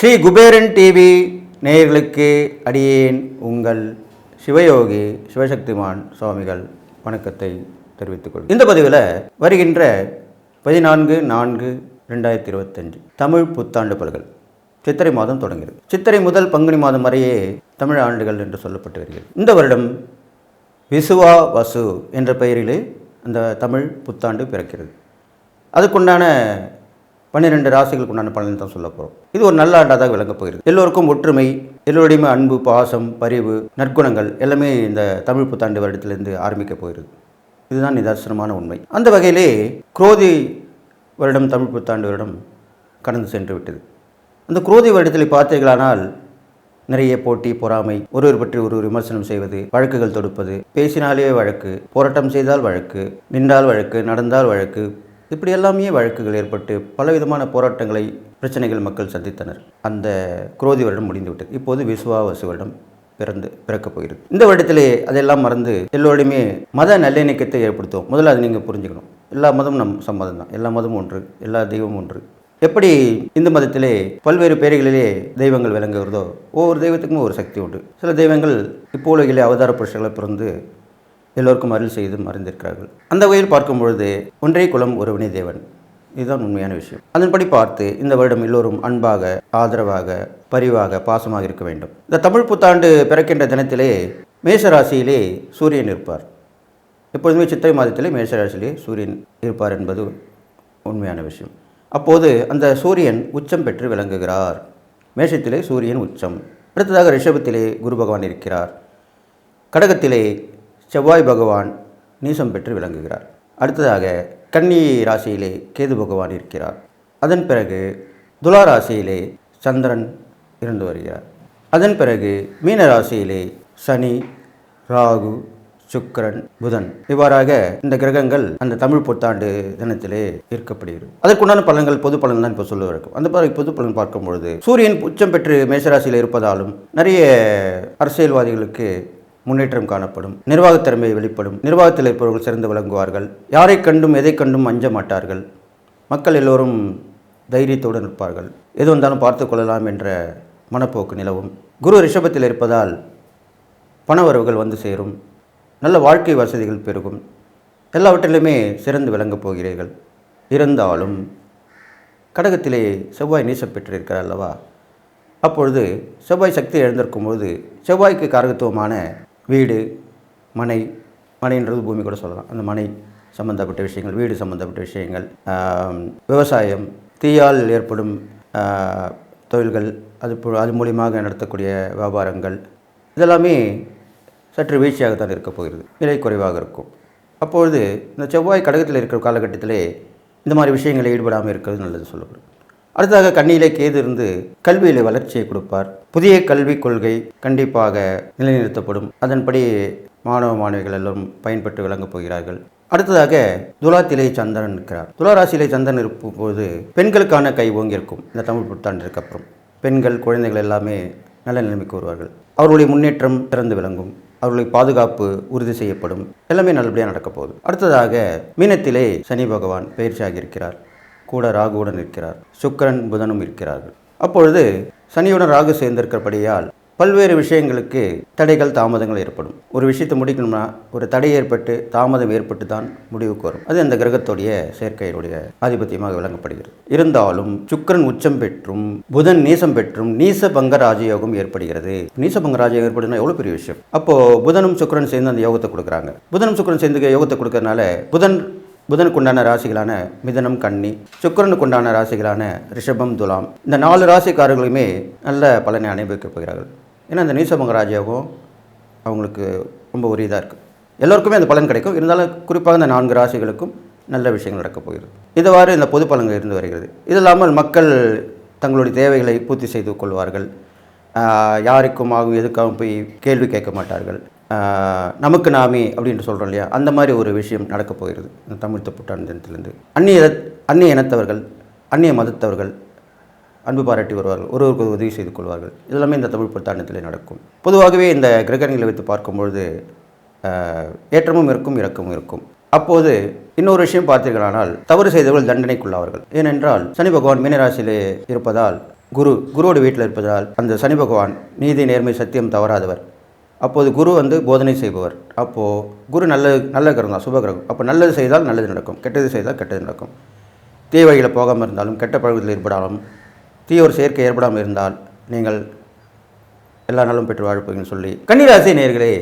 Sri Kuberan TV நேயர்களுக்கு அடியேன் உங்கள் சிவயோகி சிவசக்திமான் சுவாமிகள் வணக்கத்தை தெரிவித்துக் கொள் இந்த பதிவில் வருகின்ற பதினான்கு நான்கு ரெண்டாயிரத்தி இருபத்தஞ்சு தமிழ் புத்தாண்டு பல்கள். சித்திரை மாதம் தொடங்குகிறது. சித்திரை முதல் பங்குனி மாதம் வரையே தமிழ் ஆண்டுகள் என்று சொல்லப்பட்டு வருகிறது. இந்த வருடம் விசுவா வசு என்ற பெயரிலே அந்த தமிழ் புத்தாண்டு பிறக்கிறது. அதுக்குண்டான பன்னிரெண்டு ராசிகளுக்கு உண்டான பலன் தான் சொல்ல போகிறோம் இது ஒரு நல்ல ஆண்டாக தான் விளங்கப் போகிறது. எல்லோருக்கும் ஒற்றுமை எல்லோருடையுமே அன்பு பாசம் பரிவு நற்குணங்கள் எல்லாமே இந்த தமிழ் புத்தாண்டு வருடத்திலிருந்து ஆரம்பிக்க போகிறது. இதுதான் நிதர்சனமான உண்மை. அந்த வகையிலே குரோதி வருடம் தமிழ் புத்தாண்டு வருடம் கடந்து சென்று விட்டது. அந்த குரோதி வருடத்தில் பார்த்தீர்களானால் நிறைய போட்டி பொறாமை ஒருவர் பற்றி ஒரு விமர்சனம் செய்வது வழக்குகள் தொடுப்பது பேசினாலே வழக்கு போராட்டம் செய்தால் வழக்கு நின்றால் வழக்கு நடந்தால் வழக்கு இப்படி எல்லாமே வழக்குகள் ஏற்பட்டு பலவிதமான போராட்டங்களை பிரச்சனைகள் மக்கள் சந்தித்தனர். அந்த குரோதி வருடம் முடிந்துவிட்டது. இப்போது விசுவாவசு வருடம் பிறந்து பிறக்கப் போகிறது. இந்த வருடத்திலே அதெல்லாம் மறந்து எல்லோருடையுமே மத நல்லிணக்கத்தை ஏற்படுத்துவோம். முதல்ல அதை நீங்கள் புரிஞ்சுக்கணும். எல்லா மதமும் நம் சம்மதம் தான் எல்லா மதமும் ஒன்று எல்லா தெய்வமும் ஒன்று. எப்படி இந்து மதத்திலே பல்வேறு பேர்களிலே தெய்வங்கள் விளங்குகிறதோ ஒவ்வொரு தெய்வத்துக்கும் ஒரு சக்தி உண்டு. சில தெய்வங்கள் இப்போ உலகிலே அவதார புருஷர்களை பிறந்து எல்லோருக்கும் அருள் செய்து மறைந்திருக்கிறார்கள். அந்த வகையில் பார்க்கும் பொழுது ஒன்றே குலம் ஒருவனே தேவன். இதுதான் உண்மையான விஷயம். அதன்படி பார்த்து இந்த வருடம் எல்லோரும் அன்பாக ஆதரவாக பரிவாக பாசமாக இருக்க வேண்டும். இந்த தமிழ் புத்தாண்டு பிறக்கின்ற தினத்திலே மேஷராசியிலே சூரியன் இருப்பார். எப்பொழுதுமே சித்திரை மாதத்திலே மேஷராசியிலே சூரியன் இருப்பார் என்பது உண்மையான விஷயம். அப்போது அந்த சூரியன் உச்சம் பெற்று விளங்குகிறார். மேஷத்திலே சூரியன் உச்சம். அடுத்ததாக ரிஷபத்திலே குரு பகவான் இருக்கிறார். கடகத்திலே செவ்வாய் பகவான் நீசம் பெற்று விளங்குகிறார். அடுத்ததாக கன்னி ராசியிலே கேது பகவான் இருக்கிறார். அதன் பிறகு துலா ராசியிலே சந்திரன் இருந்து வருகிறார். அதன் பிறகு மீன ராசியிலே சனி ராகு சுக்கரன் புதன். இவ்வாறாக இந்த கிரகங்கள் அந்த தமிழ் புத்தாண்டு தினத்திலே ஈர்க்கப்படுகிறது. அதற்குண்டான பலன்கள் பொது பலன் தான் இப்போ சொல்ல இருக்கும் அந்த மாதிரி பொது பலன் பார்க்கும் பொழுது சூரியன் உச்சம் பெற்று மேசராசியில் இருப்பதாலும் நிறைய அரசியல்வாதிகளுக்கு முன்னேற்றம் காணப்படும் நிர்வாகத்திறமை வெளிப்படும் நிர்வாகத்தில் இருப்பவர்கள் சிறந்து விளங்குவார்கள் யாரை கண்டும் எதை கண்டும் அஞ்ச மாட்டார்கள் மக்கள் எல்லோரும் தைரியத்தோடு நிற்பார்கள். எது வந்தாலும் பார்த்து கொள்ளலாம் என்ற மனப்போக்கு நிலவும். குரு ரிஷபத்தில் இருப்பதால் பணவரவுகள் வந்து சேரும். நல்ல வாழ்க்கை வசதிகள் பெருகும். எல்லாவற்றிலுமே சிறந்து விளங்கப் போகிறீர்கள். இருந்தாலும் கடகத்திலே செவ்வாய் நீசப்பெற்றிருக்கிறார் அல்லவா? அப்பொழுது செவ்வாய் சக்தி எழுந்திருக்கும் போது செவ்வாய்க்கு காரகத்துவமான வீடு மனை மனைன்றது பூமி கூட சொல்லலாம். அந்த மனை சம்பந்தப்பட்ட விஷயங்கள் வீடு சம்பந்தப்பட்ட விஷயங்கள் விவசாயம் தீயால் ஏற்படும் தொழில்கள் அது அது மூலியமாக நடத்தக்கூடிய வியாபாரங்கள் இதெல்லாமே சற்று வீழ்ச்சியாகத்தான் இருக்கப் போகிறது. விலை குறைவாக இருக்கும். அப்பொழுது இந்த செவ்வாய் கடகத்தில் இருக்கிற காலகட்டத்திலே இந்த மாதிரி விஷயங்களில் ஈடுபடாமல் இருக்கிறது நல்லது சொல்லப்படும். அடுத்ததாக கண்ணியிலே கேது இருந்து கல்வியிலே வளர்ச்சியை கொடுப்பார். புதிய கல்விக் கொள்கை கண்டிப்பாக நிலைநிறுத்தப்படும். அதன்படி மாணவ மாணவிகள் எல்லாம் பயன்பட்டு விளங்கப் போகிறார்கள். அடுத்ததாக துலாத்திலே சந்திரன் இருக்கிறார். துலாராசியிலே சந்திரன் இருக்கும் போது பெண்களுக்கான கை ஓங்கியிருக்கும். இந்த தமிழ் புத்தாண்டிற்கு அப்புறம் பெண்கள் குழந்தைகள் எல்லாமே நல்ல நிலைமைக்கு வருவார்கள். அவர்களுடைய முன்னேற்றம் திறந்து விளங்கும். அவர்களுடைய பாதுகாப்பு உறுதி செய்யப்படும். எல்லாமே நல்லபடியாக நடக்க போகுது. அடுத்ததாக மீனத்திலே சனி பகவான் பயிற்சியாகி இருக்கிறார் கூட ராகுவுடன் இருக்கிறார். சுக்கிரன் புதனும் இருக்கிறார்கள். அப்பொழுது சனியுடன் ராகு சேர்ந்திருக்கிறபடியால் பல்வேறு விஷயங்களுக்கு தடைகள் தாமதங்கள் ஏற்படும். ஒரு விஷயத்தை முடிக்கணும்னா ஒரு தடை ஏற்பட்டு தாமதம் ஏற்பட்டு தான் முடிவுக்கு வரும். அது அந்த கிரகத்துடைய சேர்க்கையினுடைய ஆதிபத்தியமாக விளங்கப்படுகிறது. இருந்தாலும் சுக்கரன் உச்சம் பெற்றும் புதன் நீசம் பெற்றும் நீச பங்க ராஜயோகம் ஏற்படுகிறது. நீச பங்க ராஜயோகம் ஏற்படுதுன்னா எவ்வளோ பெரிய விஷயம்? அப்போ புதனும் சுக்கரன் சேர்ந்து அந்த யோகத்தை கொடுக்குறாங்க. புதனும் சுக்கரன் சேர்ந்து யோகத்தை கொடுக்கறனால புதன் புதனுக்குண்டான ராசிகளான மிதனம் கன்னி சுக்கரனுக்குண்டான ராசிகளான ரிஷபம் துலாம் இந்த நாலு ராசிக்காரர்களுமே நல்ல பலனை அனுபவிக்கப் போகிறார்கள். ஏன்னா இந்த நீசபங்க ராஜாவும் அவங்களுக்கு ரொம்ப ஒரு இதாக இருக்குது எல்லோருக்குமே அந்த பலன் கிடைக்கும். இருந்தாலும் குறிப்பாக இந்த நான்கு ராசிகளுக்கும் நல்ல விஷயங்கள் நடக்கப் போகிறது. இதுவாறு இந்த பொது பலன்கள் இருந்து வருகிறது. இது இல்லாமல் மக்கள் தங்களுடைய தேவைகளை பூர்த்தி செய்து கொள்வார்கள். யாருக்கும் ஆகும் எதுக்காகவும் போய் கேள்வி கேட்க மாட்டார்கள். நமக்கு நாமே அப்படின்னு சொல்கிறோம் இல்லையா? அந்த மாதிரி ஒரு விஷயம் நடக்கப் போகிறது. இந்த தமிழ் புத்தாண்டு தினத்திலேருந்து. அந்நிய அந்நிய இனத்தவர்கள் அந்நிய மதத்தவர்கள் அன்பு பாராட்டி வருவார்கள். ஒருவருக்கு உதவி செய்து கொள்வார்கள். இதெல்லாமே இந்த தமிழ் புத்தாண்டத்தில் நடக்கும். பொதுவாகவே இந்த கிரகங்களை வைத்து பார்க்கும்பொழுது ஏற்றமும் இருக்கும் இறக்கமும் இருக்கும். அப்போது இன்னொரு விஷயம் பார்த்தீர்களானால் தவறு செய்தவர்கள் தண்டனைக்குள்ளாவார்கள். ஏனென்றால் சனி பகவான் மீனராசியிலே இருப்பதால் குரு குருவோட வீட்டில் இருப்பதால் அந்த சனி பகவான் நீதி நேர்மை சத்தியம் தவறாதவர். அப்போது குரு வந்து போதனை செய்பவர். அப்போது குரு நல்ல நல்ல கிரகம் தான் சுப கிரகம். அப்போ நல்லது செய்தால் நல்லது நடக்கும். கெட்டது செய்தால் கெட்டது நடக்கும். தீ வழியில் போகாமல் இருந்தாலும் கெட்ட பழக்கத்தில் ஏற்படாலும் தீயொரு சேர்க்கை ஏற்படாமல் இருந்தால் நீங்கள் எல்லா நாளும் பெற்று வாழ்ப்பீங்கன்னு சொல்லி கன்னிராசி நேர்களே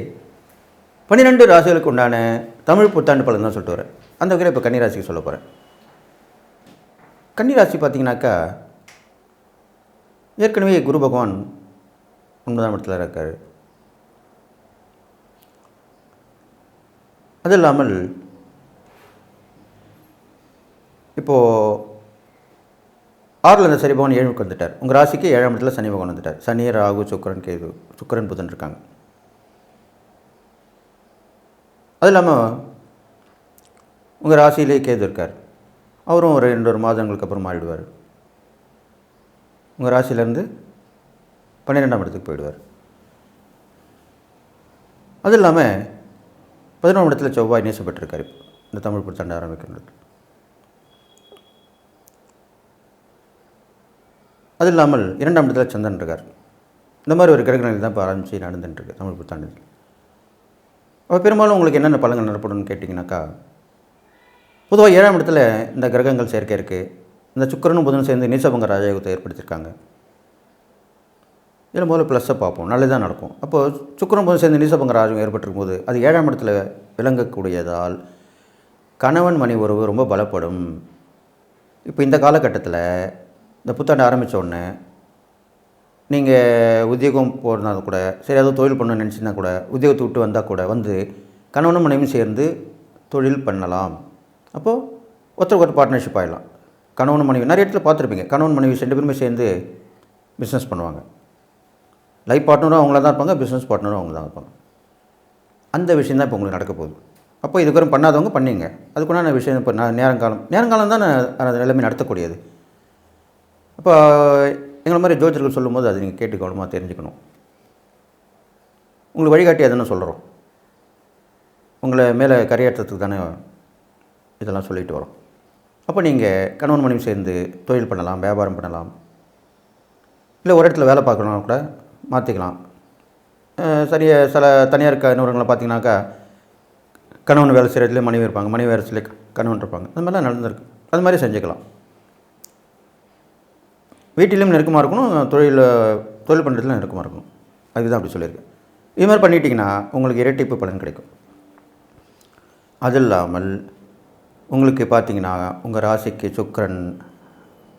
பன்னிரெண்டு ராசிகளுக்கு உண்டான தமிழ் புத்தாண்டு பலன் தான் சொல்லிட்டு வரேன் அந்த வகையில் இப்போ கன்னிராசிக்கு சொல்ல போகிறேன் கன்னிராசி பார்த்தீங்கனாக்கா ஏற்கனவே குரு பகவான் ஒன்பதாம் இடத்துல இருக்கார். அது இல்லாமல் இப்போது ஆறில் இருந்த சனி பகவான் ஏழுக்கு வந்துட்டார். உங்கள் ராசிக்கு ஏழாம் இடத்துல சனி பகவான் வந்துட்டார். சனி ராகு சுக்கரன் கேது சுக்கரன் புதன் இருக்காங்க. அது இல்லாமல் உங்கள் ராசியிலே கேது இருக்கார். அவரும் ஒரு ரெண்டு ஒரு மாதங்களுக்கு அப்புறம் மாறிடுவார். உங்கள் ராசியிலேருந்து பன்னிரெண்டாம் இடத்துக்கு போயிடுவார். அது இல்லாமல் பதினொன்று இடத்துல செவ்வாய் நேசப்பட்டிருக்கார். இப்போ இந்த தமிழ் புத்தாண்டு ஆரம்பிக்கிறது அது இல்லாமல் இரண்டாம் இடத்துல சந்திரன் இருக்கார். இந்த மாதிரி ஒரு கிரகங்கள் தான் இப்போ ஆரம்பித்து நடந்துட்டுருக்கு தமிழ் புத்தாண்டு அப்போ பெரும்பாலும் உங்களுக்கு என்னென்ன பலன்கள் நடப்படும்னு கேட்டிங்கனாக்கா பொதுவாக ஏழாம் இடத்துல இந்த கிரகங்கள் சேர்க்கை இருக்குது இந்த சுக்கரனும் புதனும் சேர்ந்து நீசபங்க ராஜயோகத்தை ஏற்படுத்தியிருக்காங்க. இதில் முதல்ல ப்ளஸ்ஸை பார்ப்போம். நல்லதாக நடக்கும். அப்போது சுக்கரன் புதன் சேர்ந்து நீசபங்க ராஜயோகம் ஏற்பட்டிருக்கும் போது அது ஏழாம் இடத்துல விளங்கக்கூடியதால் கணவன் மணி உறவு ரொம்ப பலப்படும். இப்போ இந்த காலகட்டத்தில் இந்த புத்தாண்டு ஆரம்பித்த உடனே நீங்கள் உத்தியோகம் போகிறதா கூட சரி ஏதோ தொழில் பண்ணணும்னு நினச்சினா கூட உத்தியோகத்தை விட்டு வந்தால் கூட வந்து கணவனும் மனைவியும் சேர்ந்து தொழில் பண்ணலாம். அப்போது ஒருத்தருக்கு ஒரு பார்ட்னர்ஷிப் ஆகிடலாம் கணவன் மனைவி நிறைய இடத்துல பார்த்துருப்பீங்க. கணவன் மனைவி ரெண்டு பேருமே சேர்ந்து பிஸ்னஸ் பண்ணுவாங்க. லைஃப் பார்ட்னரும் அவங்கள தான் இருப்பாங்க பிஸ்னஸ் பார்ட்னரும் அவங்க தான் இருப்பாங்க. அந்த விஷயம் தான் இப்போ உங்களுக்கு நடக்க போகுது. அப்போ இதுவரை பண்ணாதவங்க பண்ணிங்க. அதுக்குண்டான விஷயம் இப்போ நான் நேரங்காலம் நேரங்காலம் தான் அந்த நிலைமை நடத்தக்கூடியது. அப்போ எங்களை மாதிரி ஜோதிடர்கள் சொல்லும்போது அதை நீங்கள் கேட்டு கவனமாக தெரிஞ்சுக்கணும். உங்களுக்கு வழிகாட்டி அதுன்னு சொல்கிறோம் உங்களை மேலே கரையேற்றத்துக்கு தானே இதெல்லாம் சொல்லிட்டு வரோம். அப்போ நீங்கள் கணவன் மனைவி சேர்ந்து தொழில் பண்ணலாம் வியாபாரம் பண்ணலாம். இல்லை ஒரு இடத்துல வேலை பார்க்கணும் கூட மாற்றிக்கலாம் சரியாக சில தனியார் க நிறுவனங்களை பார்த்தீங்கன்னாக்கா கணவன் வேலை செய்கிற இடத்துல மனைவி இருப்பாங்க மனைவி வேலை செய்யல கணவன் இருப்பாங்க. அது மாதிரிலாம் நடந்திருக்கு. அது மாதிரி செஞ்சுக்கலாம். வீட்டிலும் நெருக்கமாக இருக்கணும் தொழில் தொழில் பண்ணுறதுல நெருக்கமாக இருக்கணும். அதுதான் அப்படி சொல்லியிருக்கேன் இது மாதிரி பண்ணிட்டீங்கன்னா உங்களுக்கு இரட்டிப்பு பலன் கிடைக்கும். அது இல்லாமல் உங்களுக்கு பார்த்தீங்கன்னா உங்கள் ராசிக்கு சுக்கரன்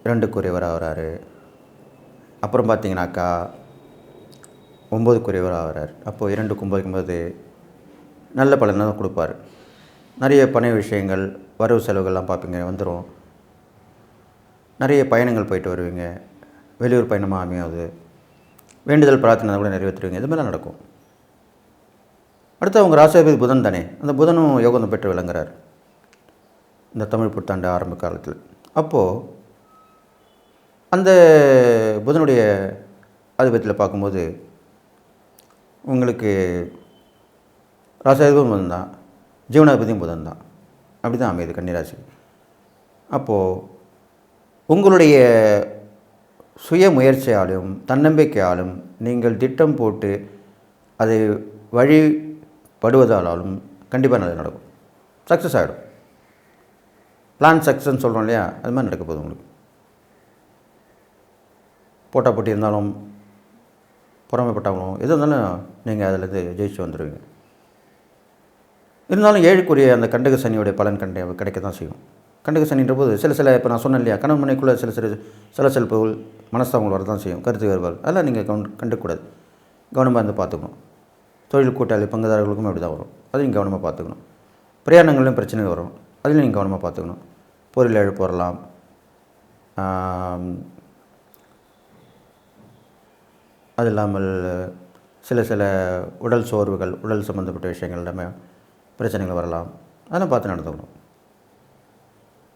இரண்டுக்குரியவராக வராரு. அப்புறம் பார்த்தீங்கன்னாக்கா ஒம்பதுக்குரியவராக வரார். அப்போது இரண்டு கும்பது நல்ல பலனை தான் கொடுப்பார். நிறைய பண விஷயங்கள் வரவு செலவுகள்லாம் பார்ப்பீங்க வந்துடும் நிறைய பயணங்கள் போயிட்டு வருவீங்க. வெளியூர் பயணமாக அமையாது? வேண்டுதல் பிரார்த்தனை கூட நிறைவேற்றுவீங்க. இது மாதிரிலாம் நடக்கும். அடுத்து அவங்க ராசாதிபதி புதன் தானே. அந்த புதனும் யோகம் பெற்று விளங்குறார். இந்த தமிழ் புத்தாண்டு ஆரம்ப காலத்தில். அப்போது அந்த புதனுடைய ஆதிபத்தியில் பார்க்கும்போது உங்களுக்கு ராசாதிபதியும் புதன் தான். ஜீவனாதிபதியும் புதன் தான். அப்படி தான் அமையுது கன்னிராசி. அப்போது உங்களுடைய சுய முயற்சியாலும் தன்னம்பிக்கையாலும் நீங்கள் திட்டம் போட்டு அதை வழிபடுவதாலும் கண்டிப்பாக நல்லது நடக்கும். சக்ஸஸ் ஆகிடும் பிளான் சக்ஸஸ்ன்னு சொல்கிறோம் இல்லையா? அது மாதிரி நடக்க போகுது உங்களுக்கு. போட்டா போட்டி இருந்தாலும் புறமைப்பட்டவங்களும் எது இருந்தாலும் நீங்கள் அதில் ஜெயிச்சு வந்துடுவீங்க இருந்தாலும் ஏழுக்குரிய அந்த கண்டக சனியோடைய பலன் கண்ட கிடைக்க தான் செய்யும். கண்டக சனின்ற போது சில சில இப்போ நான் சொன்னேன் இல்லையா கணவன் மனைக்குள்ளே சில சில சலசலப்புகள் மனஸ்தாபங்கள் வரதான் செய்யும் கருத்து வேறுபாடு. அதெல்லாம் நீங்கள் கவன் கண்டுக்கூடாது கவனமாக இருந்து பார்த்துக்கணும். தொழில் கூட்டாளி பங்குதாரர்களுக்கும் அப்படி தான் வரும். அதையும் கவனமாக பார்த்துக்கணும். பிரயாணங்கள்லையும் பிரச்சனைகள் வரும். அதில் நீங்கள் கவனமாக பார்த்துக்கணும். பொருள் இழப்பு வரலாம். அது இல்லாமல் சில சில உடல் சோர்வுகள் உடல் சம்மந்தப்பட்ட விஷயங்கள் எல்லாமே பிரச்சனைகள் வரலாம். அதெல்லாம் பார்த்து நடந்துக்கணும்.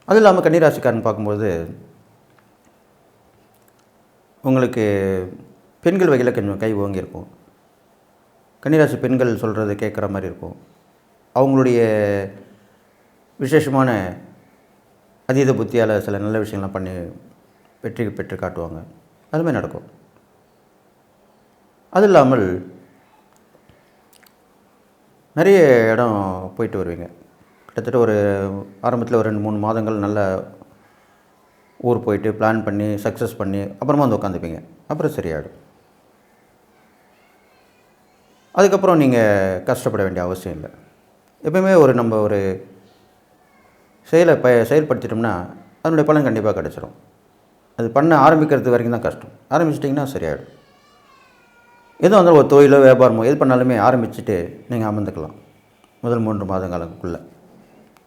அது இல்லாமல் கன்னிராசிக்காரன் பார்க்கும்போது உங்களுக்கு பெண்கள் வகையில் கொஞ்சம் கை ஓங்கியிருக்கும் கன்னிராசி பெண்கள் சொல்கிறது கேட்குற மாதிரி இருக்கும். அவங்களுடைய விசேஷமான அதீத புத்தியால் சில நல்ல விஷயங்கள்லாம் பண்ணி வெற்றி பெற்று காட்டுவாங்க. அதுமாதிரி நடக்கும். அது இல்லாமல் நிறைய இடம் போயிட்டு வருவீங்க. கிட்டத்தட்ட ஒரு ஆரம்பத்தில் ஒரு ரெண்டு மூணு மாதங்கள் நல்ல ஊர் போயிட்டு பிளான் பண்ணி சக்ஸஸ் பண்ணி அப்புறமா வந்து உட்காந்துப்பீங்க அப்புறம் சரியாயிடும். அதுக்கப்புறம் நீங்கள் கஷ்டப்பட வேண்டிய அவசியம் இல்லை. எப்பயுமே ஒரு நம்ம ஒரு செயலை ப செயல்படுத்திட்டோம்னா அதனுடைய பலன் கண்டிப்பாக கிடச்சிரும். அது பண்ண ஆரம்பிக்கிறது வரைக்கும் தான் கஷ்டம். ஆரம்பிச்சிட்டிங்கன்னா சரியாயிடும். எதுவும் வந்தாலும் ஒரு தொழிலோ வியாபாரமோ எது பண்ணாலுமே ஆரம்பிச்சுட்டு நீங்கள் அமர்ந்துக்கலாம். முதல் மூன்று மாதங்களுக்குள்ளே.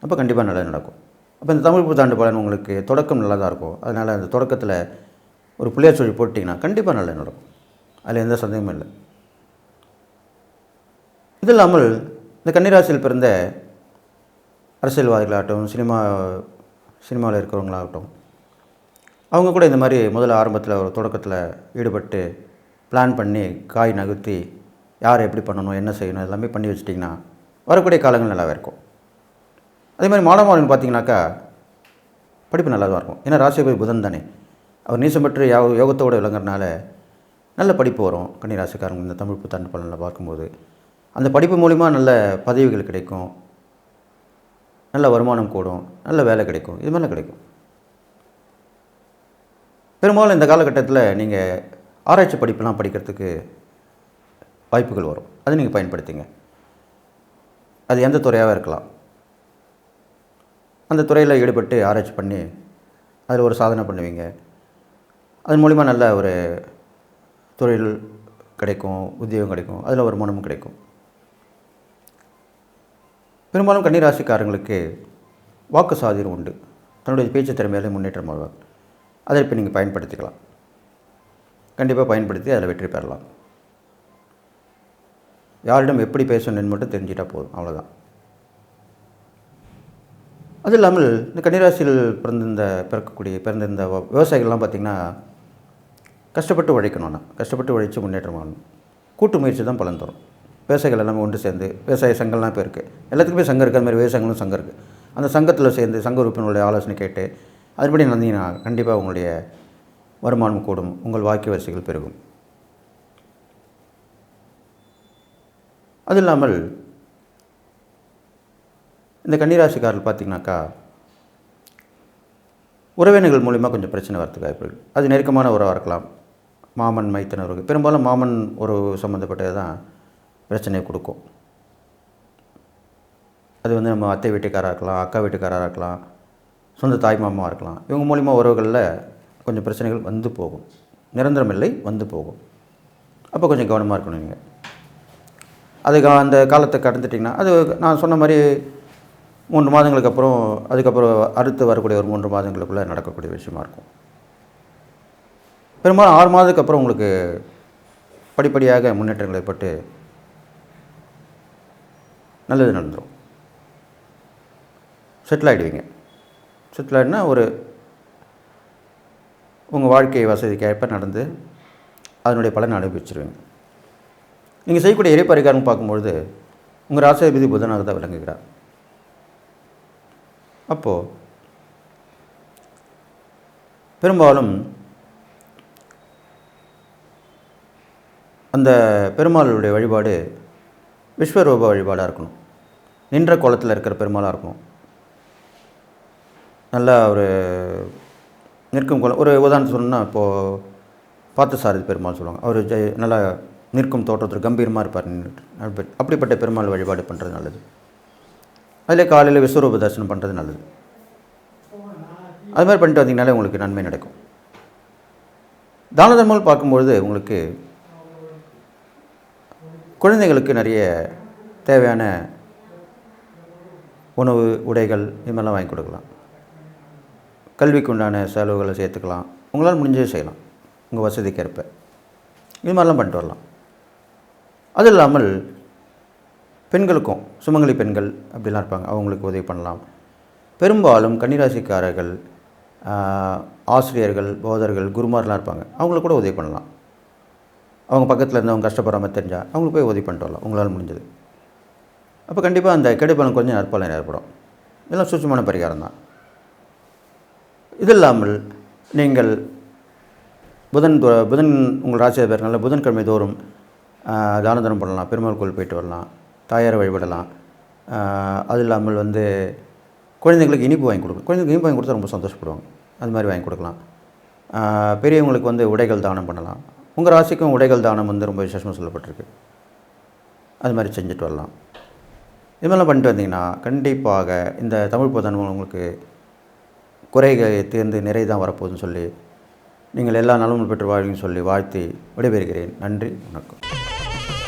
அப்போ கண்டிப்பாக நல்லது நடக்கும். அப்போ இந்த தமிழ் புத்தாண்டு பலன் உங்களுக்கு தொடக்கம் நல்லா தான் இருக்கும். அதனால் அந்த தொடக்கத்தில் ஒரு பிள்ளையார் சொல்லி போட்டிங்கன்னா கண்டிப்பாக நல்லது நடக்கும். அதில் எந்த சந்தேகமும் இல்லை. இது இல்லாமல் இந்த கன்னிராசியில் பிறந்த அரசியல்வாதிகளாகட்டும் சினிமா சினிமாவில் இருக்கிறவங்களாகட்டும் அவங்க கூட இந்த மாதிரி முதல்ல ஆரம்பத்தில் ஒரு தொடக்கத்தில் ஈடுபட்டு பிளான் பண்ணி காய் நகர்த்தி யார் எப்படி பண்ணணும் என்ன செய்யணும் எல்லாமே பண்ணி வச்சிட்டிங்கன்னா வரக்கூடிய காலங்கள் நல்லாவே இருக்கும். அதே மாதிரி மாணவர்கள் பார்த்தீங்கன்னாக்கா படிப்பு நல்லா தான் இருக்கும். ஏன்னா ராசிபதி புதன் தானே. அவர் நீசம் பெற்று யோ யோகத்தோடு விளங்குறதுனால நல்ல படிப்பு வரும். கன்னி ராசிக்காரங்க இந்த தமிழ் புத்தாண்டு பலனில் பார்க்கும்போது. அந்த படிப்பு மூலிமா நல்ல பதவிகள் கிடைக்கும். நல்ல வருமானம் கூடும். நல்ல வேலை கிடைக்கும். இது மாதிரிலாம் கிடைக்கும். பெரும்பாலும் இந்த காலகட்டத்தில் நீங்கள் ஆராய்ச்சி படிப்பெல்லாம் படிக்கிறதுக்கு வாய்ப்புகள் வரும். அதை நீங்கள் பயன்படுத்திங்க. அது எந்த துறையாக இருக்கலாம். அந்த துறையில் ஈடுபட்டு ஆராய்ச்சி பண்ணி அதில் ஒரு சாதனை பண்ணுவீங்க. அதன் மூலிமா நல்ல ஒரு தொழில் கிடைக்கும் உத்தியோகம் கிடைக்கும் அதில் வருமானமும் கிடைக்கும். பெரும்பாலும் கன்னிராசிக்காரங்களுக்கு வாக்கு சாதியம் உண்டு. தன்னுடைய பேச்சு திறமையில முன்னேற்றம் ஆவார் அதை இப்போ நீங்கள் பயன்படுத்திக்கலாம். கண்டிப்பாக பயன்படுத்தி அதில் வெற்றி பெறலாம். யாரிடம் எப்படி பேசணும்னு மட்டும் தெரிஞ்சிட்டா போதும். அவ்வளோதான் அது இல்லாமல் இந்த கன்னிராசியில் பிறந்திருந்த பிறக்கக்கூடிய பிறந்திருந்த விவசாயிகள்லாம் பார்த்திங்கன்னா கஷ்டப்பட்டு உழைக்கணும்னா கஷ்டப்பட்டு உழைச்சி முன்னேற்றம் ஆகணும். கூட்டு முயற்சி தான் பலன் தரும். விவசாயிகள் எல்லாமே ஒன்று சேர்ந்து விவசாய சங்கம்லாம் இப்போ இருக்குது எல்லாத்துக்குமே சங்கம் இருக்குது அது மாதிரி விவசாயங்களும் சங்கம் இருக்குது அந்த சங்கத்தில் சேர்ந்து சங்க உறுப்பினர்களுடைய ஆலோசனை கேட்டு அதுபடி நடந்தீங்கன்னா கண்டிப்பாக உங்களுடைய வருமானம் கூடும். உங்கள் வாக்கிய வரிசைகள் பெருகும். அது இல்லாமல் இந்த கன்னிராசிக்காரர்கள் பார்த்தீங்கன்னாக்கா உறவினர்கள் மூலிமா கொஞ்சம் பிரச்சனை வரத்துக்கு வாய்ப்புகள் அது நெருக்கமான உறவாக இருக்கலாம். மாமன் மைத்தனவர்கள் பெரும்பாலும் மாமன் உறவு சம்மந்தப்பட்டது தான் பிரச்சனையை கொடுக்கும். அது வந்து நம்ம அத்தை வீட்டுக்காராக இருக்கலாம் அக்கா வீட்டுக்காராக இருக்கலாம் சொந்த தாய் மாமாவாக இருக்கலாம். இவங்க மூலிமா உறவுகளில் கொஞ்சம் பிரச்சனைகள் வந்து போகும். நிரந்தரம் இல்லை வந்து போகும். அப்போ கொஞ்சம் கவனமாக இருக்கணும் நீங்கள் அது கா- அந்த காலத்தை கடந்துட்டிங்கன்னா அது நான் சொன்ன மாதிரி மூன்று மாதங்களுக்கு அப்புறம் அதுக்கப்புறம் அடுத்து வரக்கூடிய ஒரு மூன்று மாதங்களுக்குள்ளே நடக்கக்கூடிய விஷயமா இருக்கும். பெரும்பாலும் ஆறு மாதத்துக்கு அப்புறம் உங்களுக்கு படிப்படியாக முன்னேற்றங்கள் ஏற்பட்டு நல்லது நடந்துடும் செட்டில் ஆகிடுவீங்க செட்டில் ஆகிடுனா ஒரு உங்கள் வாழ்க்கை வசதிக்கு ஏற்ப நடந்து அதனுடைய பலனை அனுபவிச்சிருவீங்க. நீங்கள் செய்யக்கூடிய இறைப்பரிகாரம் பார்க்கும்பொழுது உங்கள் ராசியாதிபதி புதனாக தான் விளங்குகிறார். அப்போது பெரும்பாலும் அந்த பெருமாளுடைய வழிபாடு விஸ்வரூப வழிபாடாக இருக்கணும். நின்ற கோலத்தில் இருக்கிற பெருமாளாக இருக்கணும். நல்லா ஒரு நிற்கும் கோலம் ஒரு உதாரணம் சொல்லணும்னா இப்போது பார்த்தசாரதி பெருமாள் சொல்லுவாங்க. அவர் ஜெய் நல்லா நிற்கும் தோற்றத்தில் கம்பீரமாக இருப்பார் நின்று அப்படி- அப்படிப்பட்ட பெருமாள் வழிபாடு பண்ணுறது நல்லது. அதில் காலையில் விஸ்வரூப தரிசனம் பண்ணுறது நல்லது. அது மாதிரி பண்ணிட்டு வந்தீங்கனாலே உங்களுக்கு நன்மை நடக்கும். தான தர்மங்கள் பார்க்கும்பொழுது உங்களுக்கு குழந்தைகளுக்கு நிறைய தேவையான உணவு உடைகள் இது மாதிரிலாம் வாங்கி கொடுக்கலாம். கல்விக்கு உண்டான செலவுகளை சேர்த்துக்கலாம். உங்களால் முடிஞ்சதை செய்யலாம். உங்கள் வசதிக்கேற்ப. இது மாதிரிலாம் பண்ணிட்டு வரலாம். அது இல்லாமல் பெண்களுக்கும் சுமங்கலி பெண்கள் அப்படிலாம் இருப்பாங்க அவங்களுக்கு உதவி பண்ணலாம். பெரும்பாலும் கன்னிராசிக்காரர்கள் ஆசிரியர்கள் போதர்கள் குருமார்லாம் இருப்பாங்க. அவங்களுக்கு கூட உதவி பண்ணலாம். அவங்க பக்கத்தில் இருந்தவங்க கஷ்டப்படாமல் தெரிஞ்சால் அவங்களுக்கு போய் உதவி பண்ணிட்டு வரலாம். உங்களால் முடிஞ்சது. அப்போ கண்டிப்பாக அந்த கெடுபலம் கொஞ்சம் நற்பலன் ஏற்படும். இதெல்லாம் சூட்சமான பரிகாரம் தான். இது இல்லாமல் நீங்கள் புதன் புதன் உங்கள் ராசியாக பேருனால புதன்கிழமை தோறும் ஆஹ், தான பண்ணலாம். பெருமாள் கோயில் போயிட்டு வரலாம். தாயாரை வழிபடலாம். அது இல்லாமல் வந்து குழந்தைங்களுக்கு இனிப்பு வாங்கி கொடுக்கலாம் குழந்தைங்களுக்கு இனிப்பு வாங்கி கொடுத்தா ரொம்ப சந்தோஷப்படுவாங்க. அது மாதிரி வாங்கி கொடுக்கலாம். பெரியவங்களுக்கு வந்து உடைகள் தானம் பண்ணலாம். உங்கள் ராசிக்கும் உடைகள் தானம் வந்து ரொம்ப விசேஷமாக சொல்லப்பட்டிருக்கு. அது மாதிரி செஞ்சுட்டு வரலாம். இது மாதிரிலாம் பண்ணிட்டு வந்தீங்கன்னா கண்டிப்பாக இந்த தமிழ் புதன் உங்களுக்கு குறைகள் தீர்ந்து நிறை தான் வரப்போகுதுன்னு சொல்லி நீங்கள் எல்லா நலமும் பெற்று வாழ்வீங்கன்னு சொல்லி வாழ்த்தி விடைபெறுகிறேன். நன்றி வணக்கம்.